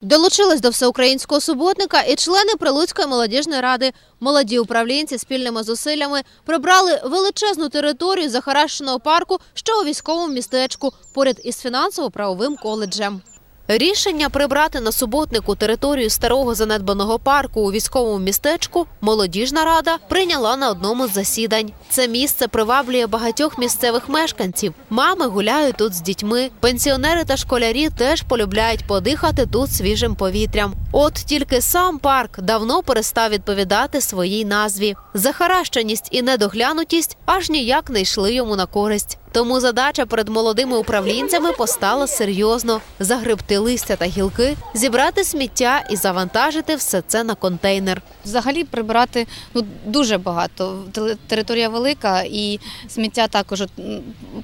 Долучились до всеукраїнського суботника і члени Прилуцької молодіжної ради. Молоді управлінці спільними зусиллями прибрали величезну територію захарашеного парку, що у військовому містечку, поряд із фінансово-правовим коледжем. Рішення прибрати на суботнику територію старого занедбаного парку у військовому містечку молодіжна рада прийняла на одному з засідань. Це місце приваблює багатьох місцевих мешканців. Мами гуляють тут з дітьми. Пенсіонери та школярі теж полюбляють подихати тут свіжим повітрям. От тільки сам парк давно перестав відповідати своїй назві. Захаращеність і недоглянутість аж ніяк не йшли йому на користь. Тому задача перед молодими управлінцями постала серйозно: загребти листя та гілки, зібрати сміття і завантажити все це на контейнер. Взагалі прибирати ну дуже багато. Територія велика і сміття також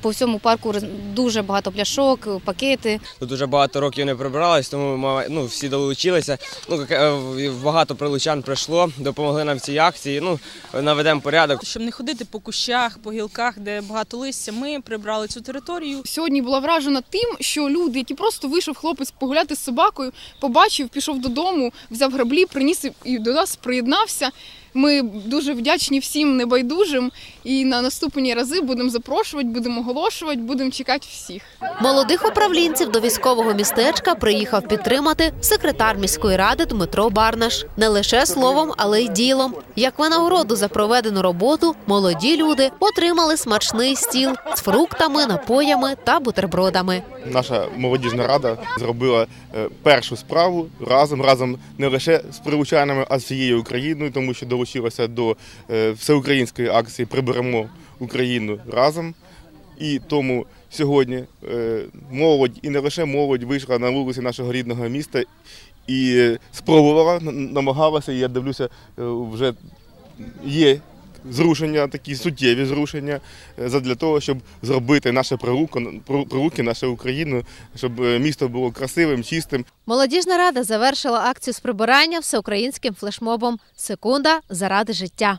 по всьому парку дуже багато пляшок, пакети. Тут дуже багато років не прибралось, тому ми, ну, всі долучилися. Ну, е, багато прилучан прийшло, допомогли нам в цій акції. Ну, наведемо порядок. Щоб не ходити по кущах, по гілках, де багато листя, ми прибрали цю територію. Сьогодні була вражена тим, що люди, які просто вийшов хлопець погуляти з собакою, побачив, пішов додому, взяв граблі, приніс і до нас приєднався. Ми дуже вдячні всім небайдужим і на наступні рази будемо запрошувати, будемо оголошувати, будемо чекати всіх. Молодих управлінців до військового містечка приїхав підтримати секретар міської ради Дмитро Барнаш. Не лише словом, але й ділом. Як винагороду за проведену роботу, молоді люди отримали смачний стіл з фруктами, напоями та бутербродами. Наша молодіжна рада зробила е, першу справу разом, разом не лише з прилучанами, а з всією Україною, тому що долучилася до е, всеукраїнської акції Приберемо Україну разом. І тому сьогодні е, молодь і не лише молодь вийшла на вулиці нашого рідного міста і спробувала, намагалася. І я дивлюся, е, вже є зрушення, такі суттєві зрушення е, задля того, щоб зробити наше прилуки, нашу Україну, щоб е, місто було красивим, чистим. Молодіжна рада завершила акцію з прибирання всеукраїнським флешмобом Секунда заради життя.